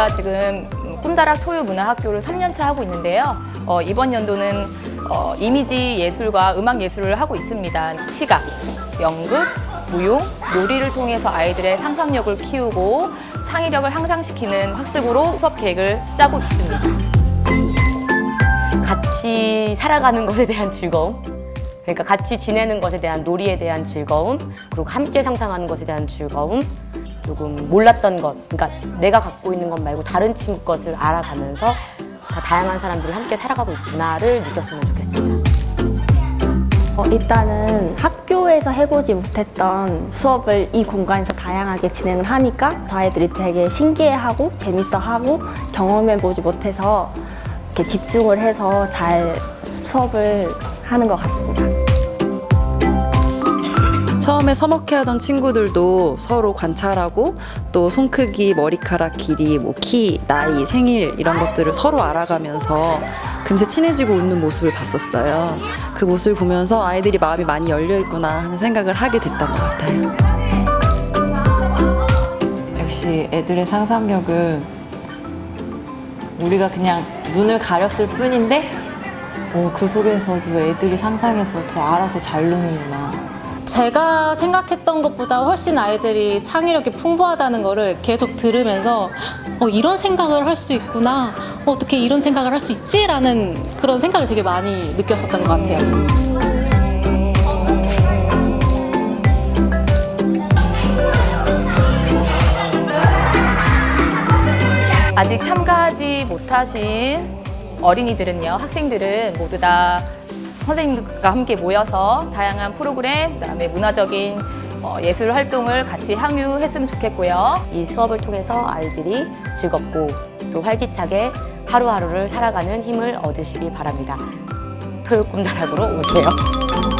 저희가 지금 꿈다락 토요문화학교를 3년차 하고 있는데요. 어, 이번 연도는 어, 이미지 예술과 음악 예술을 하고 있습니다. 시각, 연극, 무용, 놀이를 통해서 아이들의 상상력을 키우고 창의력을 향상시키는 학습으로 수업 계획을 짜고 있습니다. 같이 살아가는 것에 대한 즐거움. 그러니까 같이 지내는 것에 대한 놀이에 대한 즐거움, 그리고 함께 상상하는 것에 대한 즐거움, 조금 몰랐던 것, 그러니까 내가 갖고 있는 것 말고 다른 친구 것을 알아가면서 다 다양한 사람들이 함께 살아가고 있구나를 느꼈으면 좋겠습니다. 어, 일단은 학교 에서 해보지 못했던 수업을 이 공간에서 다양하게 진행을 하니까 아이들이 되게 신기해하고 재밌어하고 경험해보지 못해서 이렇게 집중을 해서 잘 수업을 하는 것 같습니다. 처음에 서먹해하던 친구들도 서로 관찰하고 또 손 크기, 머리카락 길이, 뭐 키, 나이, 생일 이런 것들을 서로 알아가면서 금세 친해지고 웃는 모습을 봤었어요. 그 모습을 보면서 아이들이 마음이 많이 열려 있구나 하는 생각을 하게 됐던 것 같아요. 역시 애들의 상상력은 우리가 그냥 눈을 가렸을 뿐인데 어, 그 속에서도 애들이 상상해서 더 알아서 잘 노는구나. 제가 생각했던 것보다 훨씬 아이들이 창의력이 풍부하다는 거를 계속 들으면서 어, 이런 생각을 할 수 있구나. 어, 어떻게 이런 생각을 할 수 있지 라는 그런 생각을 되게 많이 느꼈었던 것 같아요. 아직 참가하지 못하신 어린이들은요, 학생들은 모두 다 선생님과 함께 모여서 다양한 프로그램, 그다음에 문화적인 어, 예술 활동을 같이 향유했으면 좋겠고요. 이 수업을 통해서 아이들이 즐겁고 또 활기차게 하루하루를 살아가는 힘을 얻으시기 바랍니다. 토요 꿈다락으로 오세요.